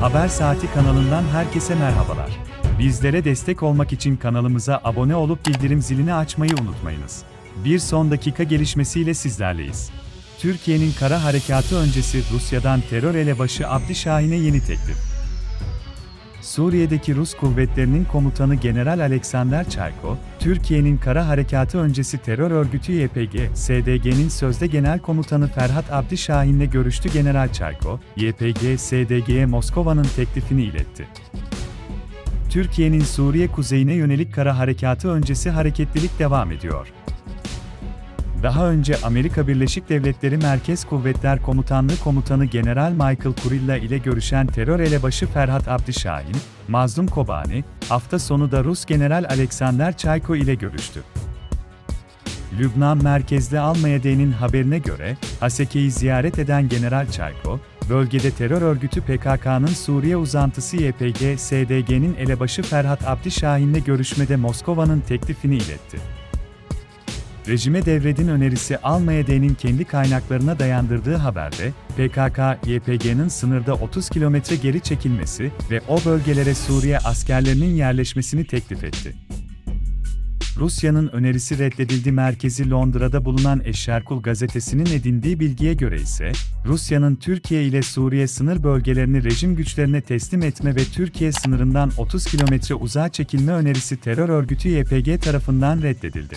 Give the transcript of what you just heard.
Haber Saati kanalından herkese merhabalar. Bizlere destek olmak için kanalımıza abone olup bildirim zilini açmayı unutmayınız. Bir son dakika gelişmesiyle sizlerleyiz. Türkiye'nin kara harekatı öncesi Rusya'dan terör elebaşı Abdi Şahin'e yeni teklif. Suriye'deki Rus kuvvetlerinin komutanı General Alexander Çayko, Türkiye'nin kara harekatı öncesi terör örgütü YPG, SDG'nin sözde genel komutanı Ferhat Abdi Şahin'le görüştü General Çayko, YPG, SDG'ye Moskova'nın teklifini iletti. Türkiye'nin Suriye kuzeyine yönelik kara harekatı öncesi hareketlilik devam ediyor. Daha önce Amerika Birleşik Devletleri Merkez Kuvvetler Komutanlığı Komutanı General Michael Kurilla ile görüşen terör elebaşı Ferhat Abdişahin, Mazlum Kobani, hafta sonu da Rus General Alexander Çayko ile görüştü. Lübnan merkezli Almayade'nin haberine göre, Haseke'yi ziyaret eden General Çayko, bölgede terör örgütü PKK'nın Suriye uzantısı YPG, SDG'nin elebaşı Ferhat Abdişahin'le görüşmede Moskova'nın teklifini iletti. Rejime devredin önerisi Almayade'nin kendi kaynaklarına dayandırdığı haberde, PKK, YPG'nin sınırda 30 kilometre geri çekilmesi ve o bölgelere Suriye askerlerinin yerleşmesini teklif etti. Rusya'nın önerisi reddedildi merkezi Londra'da bulunan Eşşerkul gazetesinin edindiği bilgiye göre ise, Rusya'nın Türkiye ile Suriye sınır bölgelerini rejim güçlerine teslim etme ve Türkiye sınırından 30 kilometre uzağa çekilme önerisi terör örgütü YPG tarafından reddedildi.